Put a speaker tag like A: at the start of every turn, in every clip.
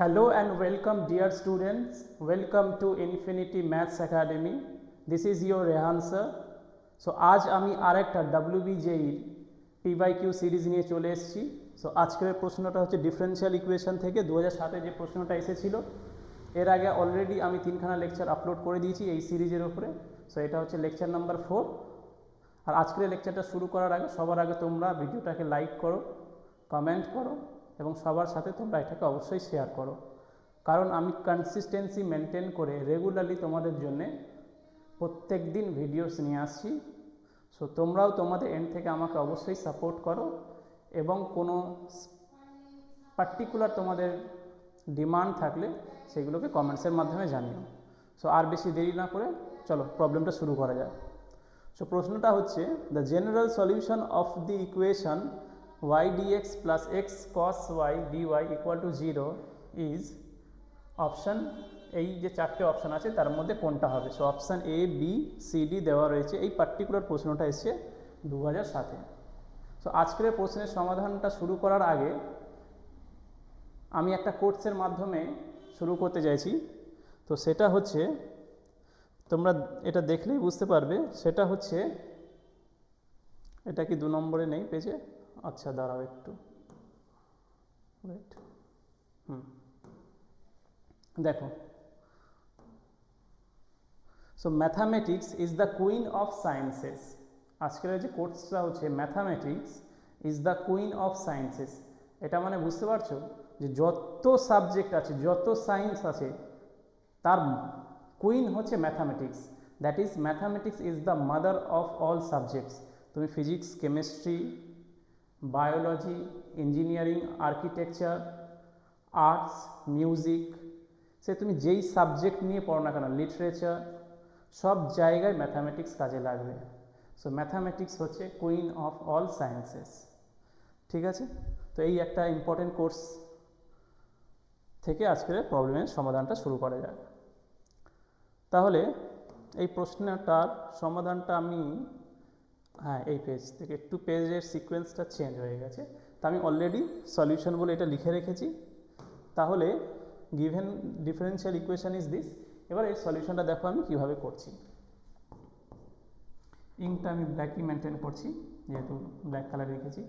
A: Hello and welcome, dear students. Welcome to Infinity Maths Academy. This is your Rehan sir. So আজ আমি আর একটা WBJEE P Y Q series নিয়ে চলে এসেছি সো আজকের প্রশ্নটা হচ্ছে ডিফারেন্সিয়াল ইকুয়েশন থেকে দু সাতে যে প্রশ্নটা এসেছিল, এর আগে অলরেডি আমি তিনখানা লেকচার আপলোড করে দিয়েছি এই সিরিজের উপরে সো এটা হচ্ছে লেকচার নাম্বার ফোর আর আজকের লেকচারটা শুরু করার আগে, সবার আগে তোমরা ভিডিওটাকে লাইক করো কমেন্ট করো এবং সবার সাথে তোমরা এটাকে অবশ্যই শেয়ার করো। কারণ আমি কনসিস্টেন্সি মেনটেন করে রেগুলারলি তোমাদের জন্যে প্রত্যেক দিন ভিডিওস নিয়ে আসছি। সো তোমরাও তোমাদের এন্ড থেকে আমাকে অবশ্যই সাপোর্ট করো এবং কোনো পার্টিকুলার তোমাদের ডিমান্ড থাকলে সেগুলোকে কমেন্টসের মাধ্যমে জানিও। সো আর বেশি দেরি না করে চলো প্রবলেমটা শুরু করা যাক। সো প্রশ্নটা হচ্ছে the general solution of the equation Y DX plus X cos Y DY equal to zero is option এই যে চারটে অপশান আছে, তার মধ্যে কোনটা হবে? So option A B C D দেওয়া রয়েছে। এই পার্টিকুলার প্রশ্নটা এসছে দু সাতে। সো আজকের প্রশ্নের সমাধানটা শুরু করার আগে আমি একটা কোর্সের মাধ্যমে শুরু করতে চাইছি। তো সেটা হচ্ছে, তোমরা এটা দেখলেই বুঝতে পারবে, সেটা হচ্ছে, এটা কি দু নম্বরে নেই পেজে? আচ্ছা দাঁড়াও একটু। ওয়েট হুম। দেখো। So mathematics is the queen of sciences আজকের যে কোর্সটা হচ্ছে mathematics is the queen of sciences এটা মানে বুঝতে পারছ? যে যত সাবজেক্ট আছে, যত সায়েন্স আছে, তার কুইন হচ্ছে mathematics that is mathematics is the mother of all subjects তুমি physics chemistry biology engineering architecture arts music সে তুমি যেই সাবজেক্ট নিয়ে পড়ো না কেন লিটারেচার সব জায়গায় ম্যাথামেটিক্স কাজে লাগবে। সো ম্যাথামেটিক্স হচ্ছে কুইন অফ অল সায়েন্সেস ঠিক আছে? তো এই একটা ইম্পর্টেন্ট কোর্স থেকে আজকের প্রবলেমের সমাধানটা শুরু করা যাক। তাহলে এই প্রশ্নটার সমাধানটা আমি হ্যাঁ এই পেজ থেকে। একটু পেজের সিকোয়েন্সটা চেঞ্জ হয়ে গেছে। তা আমি অলরেডি সলিউশন বলে এটা লিখে রেখেছি। তাহলে given differential equation is this এবার এই সলিউশনটা দেখো আমি কীভাবে করছি। ইঙ্কটা আমি ব্ল্যাকই মেনটেন করছি, যেহেতু ব্ল্যাক কালার রেখেছি।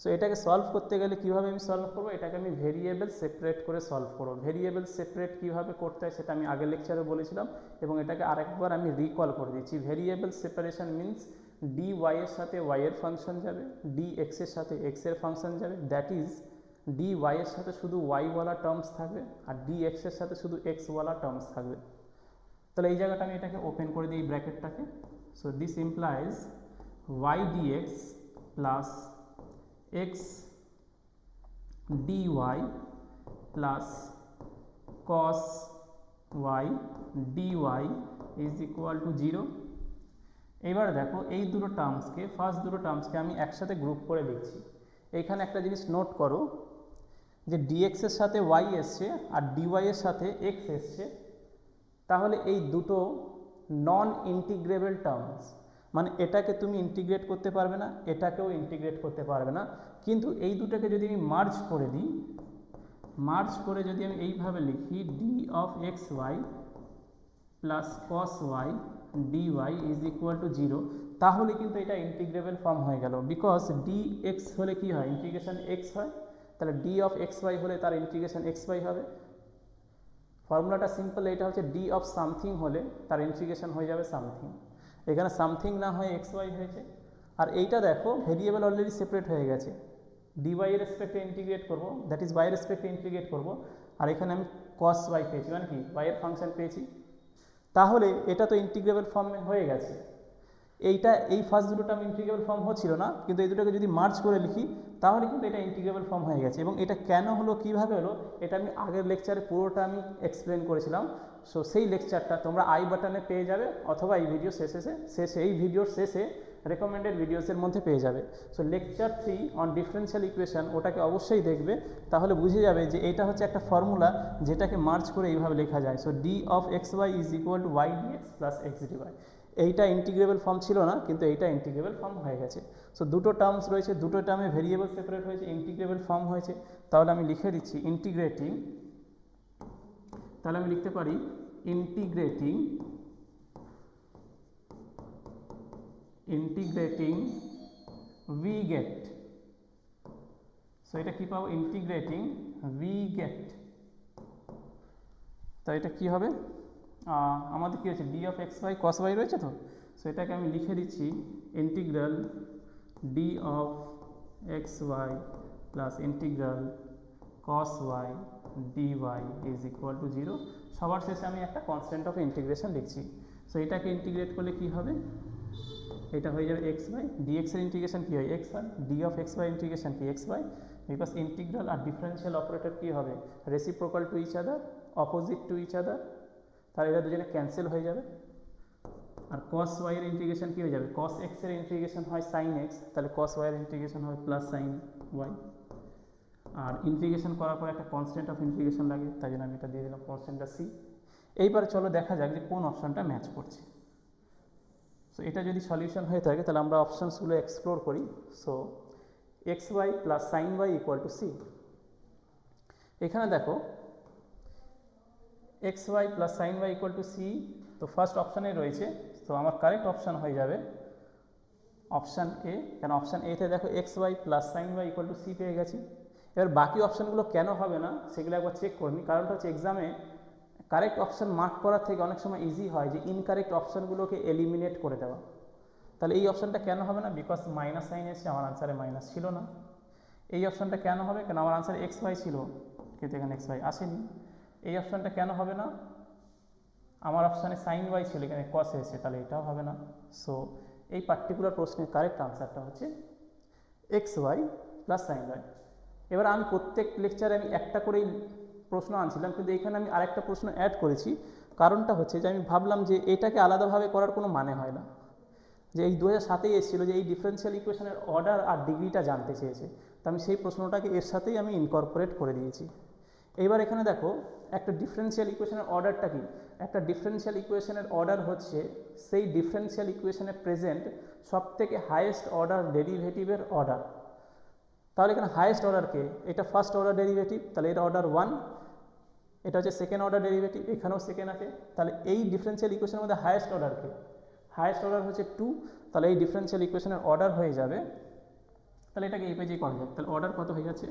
A: সো এটাকে সলভ করতে গেলে কীভাবে আমি সলভ করব? এটাকে আমি ভেরিয়েবল সেপারেট করে সলভ করব। ভেরিয়েবল সেপারেট কীভাবে করতে হয় সেটা আমি আগের লেকচারে বলেছিলাম। এবং এটাকে আরেকবার আমি রিকল করে দিচ্ছি। Variable separation means D Y এর সাথে ওয়াই এর ফাংশন যাবে ডি এক্সের সাথে এক্সের ফাংশন যাবে দ্যাট ইজ ডি ওয়াই এর সাথে শুধু ওয়াইওয়ালা টার্মস থাকবে আর ডি এক্সের সাথে শুধু এক্সওয়ালা টার্মস থাকবে। তাহলে এই জায়গাটা আমি এটাকে ওপেন করে দিই ব্র্যাকেটটাকে so this implies Y DX plus X DY plus cos Y DY is equal to zero এবার দেখো এই দুটো টার্মসকে ফার্স্ট দুটো টার্মসকে আমি একসাথে গ্রুপ করে লিখছি এইখানে একটা জিনিস নোট করো, যে ডিএক্সের সাথে ওয়াই এসছে আর ডিওয়াই এর সাথে এক্স এসছে। তাহলে এই দুটো নন ইন্টিগ্রেবল টার্মস মানে এটাকে তুমি ইন্টিগ্রেট করতে পারবে না, এটাকেও ইন্টিগ্রেট করতে পারবে না। কিন্তু এই দুটোকে যদি আমি মার্জ করে দিই মার্জ করে যদি আমি এইভাবে লিখি D of X Y plus cos Y Y is equal to zero তাহলে কিন্তু এটা ইন্টিগ্রেবল ফর্ম হয়ে গেল। বিকজ ডি এক্স হলে কি হয়? ইন্টিগ্রেশন এক্স হয়। তাহলে ডি অফ এক্স ওয়াই হলে তার ইন্টিগ্রেশন এক্স ওয়াই হবে। ফর্মুলাটা সিম্পল এটা হচ্ছে ডি অফ সামথিং হলে তার ইন্টিগ্রেশন হয়ে যাবে সামথিং এখানে সামথিং না হয়ে এক্স ওয়াই হয়েছে। আর এইটা দেখো ভেরিয়েবল অলরেডি সেপারেট হয়ে গেছে। ডি ওয়াই রেসপেক্টে ইন্টিগ্রেট করব। দ্যাট ইজ ওয়াই রেসপেক্টে ইন্টিগ্রেট করব। আর এখানে আমি কস ওয়াই পেয়েছি। মানে কি? ওয়াই এর ফাংশন পেয়েছি। তাহলে এটা তো ইন্টিগ্রেবল ফর্ম হয়ে গেছে। এইটা, এই ফার্স্ট দুটো টার্ম ইন্টিগ্রেবল ফর্ম হচ্ছিল না, কিন্তু এই দুটোকে যদি মার্চ করে লিখি, তাহলে কিন্তু এটা ইন্টিগ্রেবল ফর্ম হয়ে গেছে। এবং এটা কেন হলো, কীভাবে হলো, এটা আমি আগের লেকচারে পুরোটা আমি এক্সপ্লেন করেছিলাম। সো সেই লেকচারটা তোমরা আই বাটনে পেয়ে যাবে, অথবা এই ভিডিও শেষে শেষে, এই ভিডিওর শেষে রেকমেন্ডেড ভিডিওসের মধ্যে পেয়ে যাবে। So lecture three on differential equation ওটাকে অবশ্যই দেখবে। তাহলে বুঝে যাবে যে এটা হচ্ছে একটা ফর্মুলা যেটাকে মার্চ করে এইভাবে লেখা যায়। So d of x y is equal to y d x plus x d y এইটা ইন্টিগ্রেবল ফর্ম ছিল না, কিন্তু এইটা ইন্টিগ্রেবল ফর্ম হয়ে গেছে। সো দুটো টার্মস রয়েছে, দুটো টার্মে ভেরিয়েবল সেপারেট হয়েছে ইন্টিগ্রেবল ফর্ম হয়েছে। তাহলে আমি লিখে দিচ্ছি ইন্টিগ্রেটিং তাহলে আমি লিখতে পারি integrating integrating we get so এটা কি পাবো? ইন্টিগ্রেটিং ভি গেট তো এটা কি হবে? আমাদের কি হচ্ছে D of X Y cos Y রয়েছে তো? সো এটাকে আমি লিখে দিচ্ছি integral D of X Y plus integral cos Y D Y is equal to zero সবার শেষে আমি একটা কনস্ট্যান্ট অফ ইন্টিগ্রেশন লিখছি। সো এটাকে ইন্টিগ্রেট করলে কি হবে? এটা হয়ে যাবে এক্স ওয়াই ডিএক্স এর ইন্টিগ্রেশন কী হয়? X Y D of X Y integration কি? এক্স ওয়াই বিকজ ইন্টিগ্রাল আর ডিফারেন্সিয়াল অপারেটর কী হবে? Reciprocal to each other opposite to each other তাহলে এরা দুজনে ক্যান্সেল হয়ে যাবে। আর কস ওয়াই এর ইন্টিগ্রেশন কী হয়ে যাবে? কস এক্সের ইন্টিগ্রেশন হয় সাইন এক্স তাহলে কস ওয়াই এর ইন্টিগ্রেশন হয় প্লাস সাইন ওয়াই আর ইন্টিগ্রেশন করার পর একটা কনস্ট্যান্ট অফ ইন্টিগ্রেশন লাগে, তাই জন্য আমি এটা দিয়ে দিলাম কনস্ট্যান্টটা সি এইবার চলো দেখা যাক যে কোন অপশনটা ম্যাচ করছে। সো এটা যদি সলিউশন হয়ে থাকে, তাহলে আমরা অপশানসগুলো এক্সপ্লোর করি। So X Y plus sine Y equal to C এখানে দেখো X Y plus sine Y equal to C তো ফার্স্ট অপশানে রয়েছে। তো আমার কারেক্ট অপশান হয়ে যাবে। অপশান এ কেন অপশান এতে দেখো X Y plus sine Y equal to C পেয়ে গেছি। এবার বাকি অপশানগুলো কেন হবে না, সেগুলো একবার চেক করে নিই কারণটা হচ্ছে এক্সামে কারেক্ট অপশান মার্ক করার থেকে অনেক সময় ইজি হয় যে ইনকারেক্ট অপশানগুলোকে এলিমিনেট করে দেওয়া। তাহলে এই অপশানটা কেন হবে না? বিকজ মাইনাস সাইন এসছে, আমার আনসারে মাইনাস ছিল না। এই অপশানটা কেন হবে? কেন আমার আনসার এক্স ওয়াই ছিল? কিন্তু এখানে এক্স ওয়াই আসেনি। এই অপশানটা কেন হবে না? আমার অপশানে সাইন ওয়াই ছিল, এখানে কস এসেছে, তাহলে এটাও হবে না। সো এই পার্টিকুলার প্রশ্নের কারেক্ট আনসারটা হচ্ছে X Y plus sine Y এবার আমি প্রত্যেক লেকচারে আমি একটা করেই প্রশ্ন আনছিলাম, কিন্তু এখানে আমি আরেকটা প্রশ্ন অ্যাড করেছি। কারণটা হচ্ছে যে, আমি ভাবলাম যে, এটাকে আলাদাভাবে করার কোনো মানে হয় না। যে, এই দু হাজার সাতেই এসেছিল যে, এই ডিফারেন্সিয়াল ইকুয়েশনের অর্ডার আর ডিগ্রিটা জানতে চেয়েছে। তো আমি সেই প্রশ্নটাকে এর সাথেই আমি ইনকর্পোরেট করে দিয়েছি। এইবার এখানে দেখো, একটা ডিফারেন্সিয়াল ইকুয়েশনের অর্ডারটা কি? একটা ডিফারেন্সিয়াল ইকুয়েশনের অর্ডার হচ্ছে, সেই ডিফারেন্সিয়াল ইকুয়েশনে প্রেজেন্ট সব থেকে হায়েস্ট অর্ডার ডেরিভেটিভের অর্ডার তাহলে এখানে হায়েস্ট অর্ডারকে এটা ফার্স্ট অর্ডার ডেরিভেটিভ তাহলে এটা অর্ডার ওয়ান এটা হচ্ছে সেকেন্ড অর্ডার ডেরিভেটিভ এখানেও সেকেন্ড আছে। তাহলে এই ডিফারেন্সিয়াল ইকুয়েশনের মধ্যে হায়েস্ট অর্ডার অর্ডারকে হায়েস্ট অর্ডার হচ্ছে টু তাহলে এই ডিফারেন্সিয়াল ইকুয়েশনের অর্ডার হয়ে যাবে। তাহলে এটাকে এই পেজেই করা যাবে তাহলে অর্ডার কত হয়ে যাচ্ছে?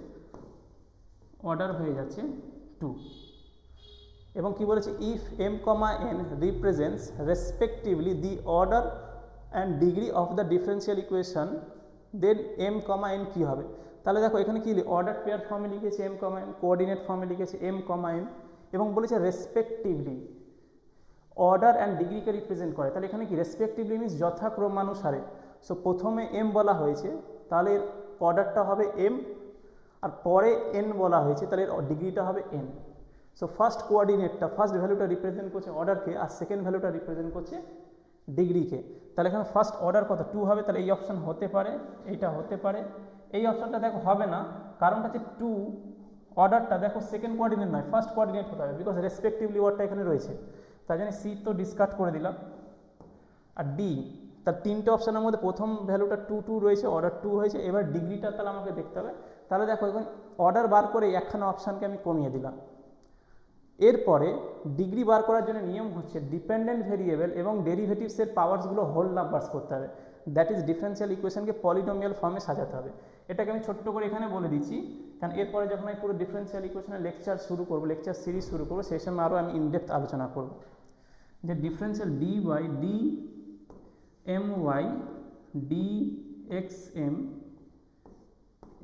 A: অর্ডার হয়ে যাচ্ছে টু এবং কি বলেছে? If M comma N represents respectively the order and degree of the differential equation then M comma N কী হবে? তাহলে দেখো এখানে কি অর্ডার পেয়ার ফর্মে লিখেছে এম কমা এন কোঅর্ডিনেট ফর্মে লিখেছে এম কমা এন এবং বলেছে রেসপেক্টিভলি অর্ডার অ্যান্ড ডিগ্রিকে রিপ্রেজেন্ট করে। তাহলে এখানে কি? রেসপেক্টিভলি মিনস যথাক্রমানুসারে। সো প্রথমে এম বলা হয়েছে, তাহলে অর্ডারটা হবে এম আর পরে এন বলা হয়েছে, তাহলে ডিগ্রিটা হবে এন সো ফার্স্ট কোঅর্ডিনেটটা ফার্স্ট ভ্যালুটা রিপ্রেজেন্ট করছে অর্ডারকে আর সেকেন্ড ভ্যালুটা রিপ্রেজেন্ট করছে ডিগ্রিকে তাহলে এখানে ফার্স্ট অর্ডার কত? টু হবে, তাহলে এই অপশান হতে পারে, এইটা হতে পারে। এই অপশানটা দেখো হবে না। কারণটা হচ্ছে টু অর্ডারটা দেখো সেকেন্ড কোঅর্ডিনেট নয় ফার্স্ট কোঅর্ডিনেট হতে হবে বিকজ রেসপেক্টিভলি ওয়ার্ডটা এখানে রয়েছে। তাই জন্য সি তো ডিসকার্ড করে দিলাম। আর ডি তার তিনটে অপশানের মধ্যে প্রথম ভ্যালুটা টু টু রয়েছে অর্ডার টু হয়েছে। এবার ডিগ্রিটা তাহলে আমাকে দেখতে হবে। তাহলে দেখো এখন অর্ডার বার করে একখানা অপশানকে আমি কমিয়ে দিলাম। এরপরে ডিগ্রি বার করার জন্য নিয়ম হচ্ছে ডিপেন্ডেন্ট ভেরিয়েবল এবং ডেরিভেটিভসের পাওয়ার্সগুলো হোল নাম্বারস করতে হবে। দ্যাট ইজ ডিফারেন্সিয়াল ইকুয়েশনকে পলিনোমিয়াল ফর্মে সাজাতে হবে। এটাকে আমি ছোট্ট করে এখানে বলে দিচ্ছি। কারণ এরপরে যখন আমি পুরো ডিফারেন্সিয়াল ইকুয়েশনের লেকচার শুরু করব লেকচার সিরিজ শুরু করব, সেই সময় আরও আমি ইনডেপথ আলোচনা করব। যে differential D Y D M Y D X M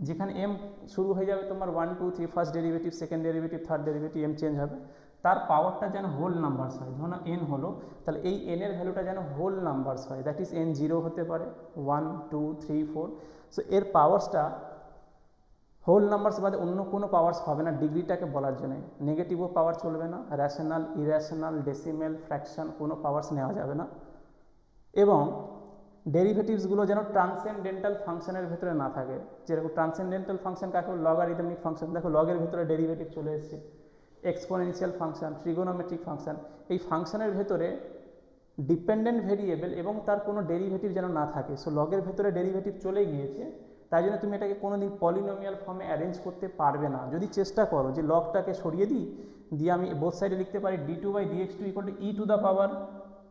A: যেখানে এম শুরু হয়ে যাবে তোমার one two three first derivative second derivative third derivative M change হবে। তার পাওয়ারটা যেন হোল নাম্বারস হয়। ধরো এন হলো, তাহলে এই এন এর ভ্যালুটা যেন হোল নাম্বারস হয়। দ্যাট ইজ এন জিরো হতে পারে। One two three four so এর পাওয়ার্সটা হোল নাম্বারস বাদে অন্য কোনো পাওয়ার্স হবে না। ডিগ্রিটাকে বলার জন্য। নেগেটিভও পাওয়ার চলবে না। র্যাশনাল ইর্যাশনাল ডেসিমেল ফ্র্যাকশন কোনো পাওয়ার্স নেওয়া যাবে না। এবং ডেরিভেটিভসগুলো যেন ট্রান্সেন্ডেন্টাল ফাংশনের ভেতরে না থাকে। যেরকম ট্রান্সেন্ডেন্টাল ফাংশন কাকে লগারিদমিক ফাংশন দেখো লগের ভেতরে ডেরিভেটিভ চলে এসেছে। এক্সপোনেনশিয়াল ফাংশন ট্রিগোনোমেট্রিক ফাংশন এই ফাংশনের ভেতরে ডিপেন্ডেন্ট ভেরিয়েবল এবং তার কোনো ডেরিভেটিভ যেন না থাকে। সো লগের ভেতরে ডেরিভেটিভ চলে গিয়েছে, তাই জন্য তুমি এটাকে কোনো দিন পলিনোমিয়াল ফর্মে অ্যারেঞ্জ করতে পারবে না। যদি চেষ্টা করো যে লগটাকে সরিয়ে দিই, দিয়ে আমি বোথ সাইডে লিখতে পারি D two by D X two equal to E to the power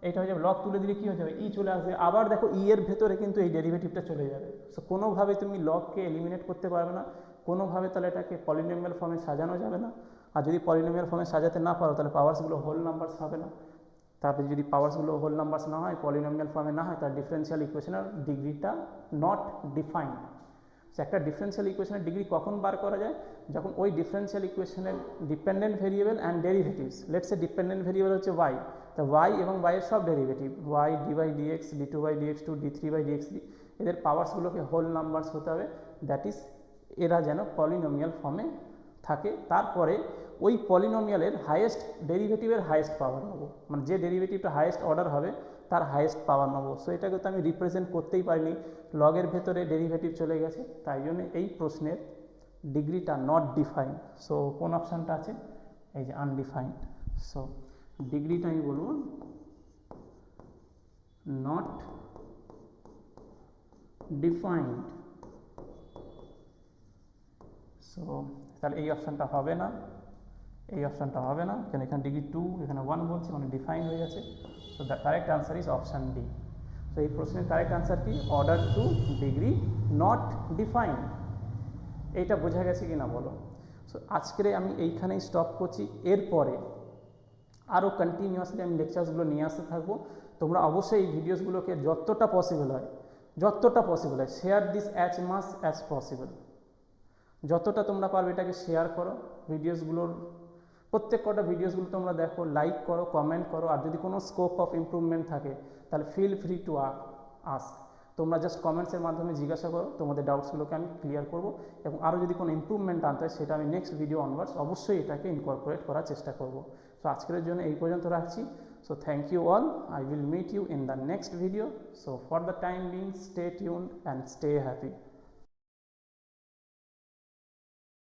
A: এটা হয়ে যাবে লগ তুলে দিলে কী হয়ে যাবে? ই চলে আসবে। আবার দেখো ই এর ভেতরে কিন্তু এই ডেরিভেটিভটা চলে যাবে। সো কোনোভাবে তুমি লগকে এলিমিনেট করতে পারবে না, কোনোভাবে তাহলে এটাকে পলিনোমিয়াল ফর্মে সাজানো যাবে না। আর যদি পলিনোমিয়াল ফর্মে সাজাতে না পারো, তাহলে পাওয়ার্সগুলো হোল নাম্বারস হবে না। তারপরে যদি পাওয়ার্সগুলো হোল নাম্বারস না হয় পলিনোমিয়াল ফর্মে না হয় তার ডিফারেন্সিয়াল ইকুয়েশনের ডিগ্রিটা নট ডিফাইন্ড একটা ডিফারেন্সিয়াল ইকুয়েশনের ডিগ্রি কখন বার করা যায়? যখন ওই ডিফারেন্সিয়াল ইকুয়েশনের dependent variable and derivatives let's a dependent variable হচ্ছে ওয়াই তো ওয়াই এবং ওয়াইয়ের সব derivative Y D by D X D two by D X two D three by D X three এদের পাওয়ার্সগুলোকে হোল নাম্বারস হতে হবে। দ্যাট ইজ এরা যেন পলিনোমিয়াল ফর্মে থাকে। তারপরে ওই পলিনোমিয়ালের হাইয়েস্ট ডেরিভেটিভের হাইয়েস্ট পাওয়ার নেব। মানে যে ডেরিভেটিভটা হাইয়েস্ট অর্ডার হবে, তার হাইয়েস্ট পাওয়ার নেব। সো এটাকে তো আমি রিপ্রেজেন্ট করতেই পারিনি। লগের ভেতরে ডেরিভেটিভ চলে গেছে। তাই জন্য এই প্রশ্নের ডিগ্রিটা নট ডিফাইন্ড সো কোন অপশানটা আছে? এই যে আনডিফাইন্ড সো ডিগ্রিটা আমি বলব নট ডিফাইন্ড সো তাহলে এই অপশানটা হবে না। এই অপশানটা হবে না। কেন এখানে ডিগ্রি টু, এখানে ওয়ান বলছে মানে ডিফাইন হয়ে গেছে। So the correct answer is option D তো এই প্রশ্নের কারেক্ট আনসার কি? Order two degree not define এইটা বোঝা গেছে কি না বলো? সো আজকের আমি এইখানেই স্টপ করছি। এরপরে আরও কন্টিনিউয়াসলি আমি লেকচার্সগুলো নিয়ে আসতে থাকব। তোমরা অবশ্যই এই ভিডিওসগুলোকে যতটা পসিবল হয়, যতটা পসিবল হয় share this as much as possible যতটা তোমরা পারবে এটাকে শেয়ার করো ভিডিওসগুলোর প্রত্যেক কটা ভিডিওসগুলো তোমরা দেখো লাইক করো কমেন্ট করো, আর যদি কোনো স্কোপ অফ ইমপ্রুভমেন্ট থাকে, তাহলে ফিল ফ্রি টু আস তোমরা জাস্ট কমেন্টসের মাধ্যমে জিজ্ঞাসা করো, তোমাদের ডাউটসগুলোকে আমি ক্লিয়ার করব, এবং আরও যদি কোনো ইমপ্রুভমেন্ট আনতে হয়, সেটা আমি নেক্সট ভিডিও অনওয়ার্ডস অবশ্যই এটাকে ইনকর্পোরেট করার চেষ্টা করব। সো আজকের জন্য এই পর্যন্ত রাখছি। So thank you all I will meet you in the next video so for the time being stay tune and stay happy